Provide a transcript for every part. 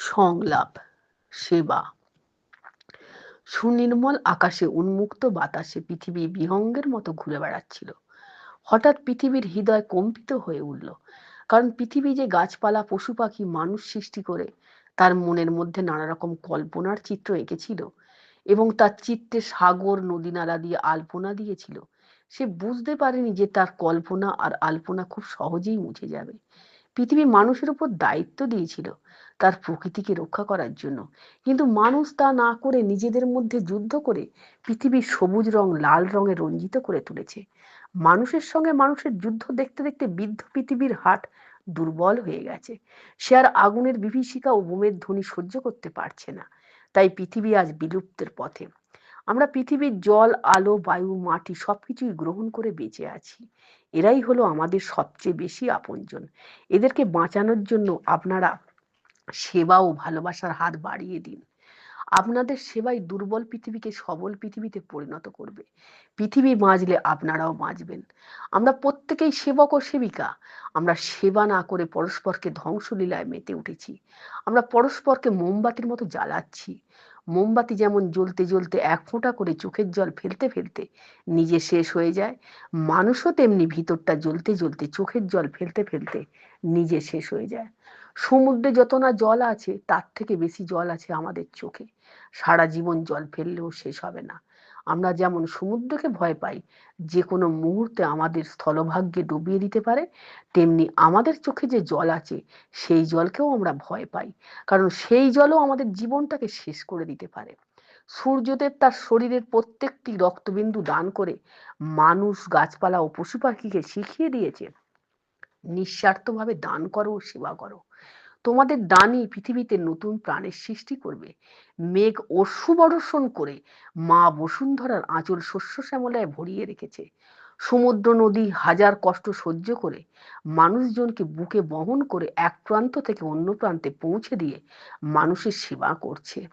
সংলাপ, সেবা। সুনির্মল আকাশে উন্মুক্ত বাতাসে পৃথিবী বিহঙ্গের মতো ঘুরে বেড়াচ্ছিল। হঠাৎ পৃথিবীর হৃদয় কম্পিত হয়ে উঠল, কারণ পৃথিবী যে গাছপালা, পশু পাখি, মানুষ সৃষ্টি করে, তার মনের মধ্যে নানা রকম কল্পনার চিত্র এঁকেছিল এবং তার চিত্তে সাগর নদী নালা দিয়ে আলপনা দিয়েছিল। সে বুঝতে পারেনি যে তার কল্পনা আর আলপনা খুব সহজেই মুছে যাবে। পৃথিবী মানুষের উপর দায়িত্ব দিয়েছিল তার প্রকৃতিকে রক্ষা করার জন্য। কিন্তু মানুষ তা না করে নিজেদের মধ্যে যুদ্ধ করে পৃথিবীর সবুজ রং, লাল রঙে রঞ্জিত করে তুলেছে। মানুষের সঙ্গে মানুষের যুদ্ধ দেখতে দেখতে বৃদ্ধ পৃথিবীর হাট দুর্বল হয়ে গেছে। সে আর আগুনের বিভীষিকা ও বোমের ধ্বনি সহ্য করতে পারছে না। তাই পৃথিবী আজ বিলুপ্তের পথে। আমরা পৃথিবীর জল, আলো, বায়ু, মাটি সবকিছুই গ্রহণ করে বেঁচে আছি। এরাই হলো আমাদের সবচেয়ে বেশি আপনজন। এদেরকে বাঁচানোর জন্য আপনারা সেবা ও ভালোবাসার হাত বাড়িয়ে দিন। আপনাদের সেবাই দুর্বল পৃথিবীকে সবল পৃথিবীতে পরিণত করবে। পৃথিবী বাঁচলে আপনারাও বাঁচবেন। আমরা প্রত্যেকেই সেবক ও সেবিকা। আমরা সেবা না করে পরস্পরকে ধ্বংসলীলায় মেতে উঠেছি। আমরা পরস্পরকে মোমবাতির মতো জ্বালাচ্ছি। মোমবাতি যেমন জ্বলতে জ্বলতে এক ফোঁটা করে চোখের জল ফেলতে ফেলতে নিজে শেষ হয়ে যায়, মানুষও তেমনি ভিতরটা জ্বলতে জ্বলতে চোখের জল ফেলতে ফেলতে নিজে শেষ হয়ে যায়। সমুদ্রে যত না জল আছে, তার থেকে বেশি জল আছে আমাদের চোখে। সারা জীবন জল ফেললেও শেষ হবে না। আমরা যেমন সমুদ্রকে ভয় পাই যে কোনো মুহূর্তে আমাদের স্থলভাগ্যে ডুবিয়ে দিতে পারে, তেমনি আমাদের চোখে যে জল আছে, সেই জলকেও আমরা ভয় পাই। কারণ সেই জলও আমাদের জীবনটাকে শেষ করে দিতে পারে। সূর্যদেব তার শরীরের প্রত্যেকটি রক্তবিন্দু দান করে মানুষ, গাছপালা ও পশু পাখিকে শিখিয়ে দিয়েছে, নিঃস্বার্থভাবে দান করো, সেবা করো। তোমাদের দানই পৃথিবীতে নতুন প্রাণের সৃষ্টি করবে। মেঘ অশ্রু বর্ষণ করে মা বসুন্ধরার আঁচল শস্য শ্যামলায় ভরিয়ে রেখেছে। সমুদ্র নদী হাজার কষ্ট সহ্য করে মানুষজনকে বুকে বহন করে এক প্রান্ত থেকে অন্য প্রান্তে পৌঁছে দিয়ে মানুষের সেবা করছে।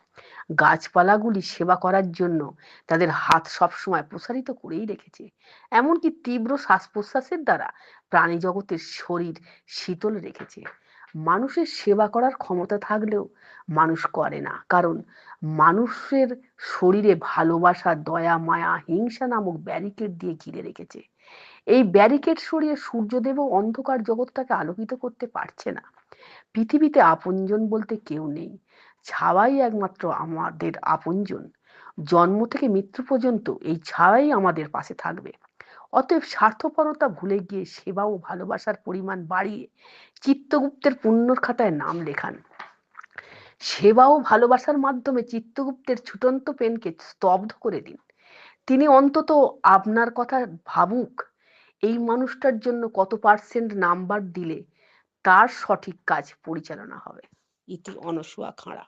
গাছপালাগুলি সেবা করার জন্য তাদের হাত সবসময় প্রসারিত করেই রেখেছে। এমনকি তীব্র শ্বাস প্রশ্বাসের দ্বারা প্রাণী জগতের শরীর শীতল রেখেছে। মানুষের সেবা করার ক্ষমতা থাকলেও মানুষ করে না। কারণ মানুষের শরীরে ভালোবাসা, দয়া, মায়া, হিংসা নামক ব্যারিকেড দিয়ে ঘিরে রেখেছে। এই ব্যারিকেড সরিয়ে সূর্যদেবও অন্ধকার জগৎটাকে আলোকিত করতে পারছে না। পৃথিবীতে আপনজন বলতে কেউ নেই। ছাওয়াই একমাত্র আমাদের আপনজন। জন্ম থেকে মৃত্যু পর্যন্ত এই ছাওয়াই আমাদের পাশে থাকবে। অতএব স্বার্থপরতা ভুলে গিয়ে সেবা ও ভালোবাসার পরিমাণ বাড়িয়ে চিত্তগুপ্তের পুণ্যর খাতায় নাম লেখান। সেবা ও ভালোবাসার মাধ্যমে চিত্তগুপ্তের ছুটন্ত পেনকে স্তব্ধ করে দিন। তিনি অন্তত আপনার কথা ভাবুক, এই মানুষটার জন্য কত পার্সেন্ট নাম্বার দিলে তার সঠিক কাজ পরিচালনা হবে। ইতি অনসুয়া খাঁড়া।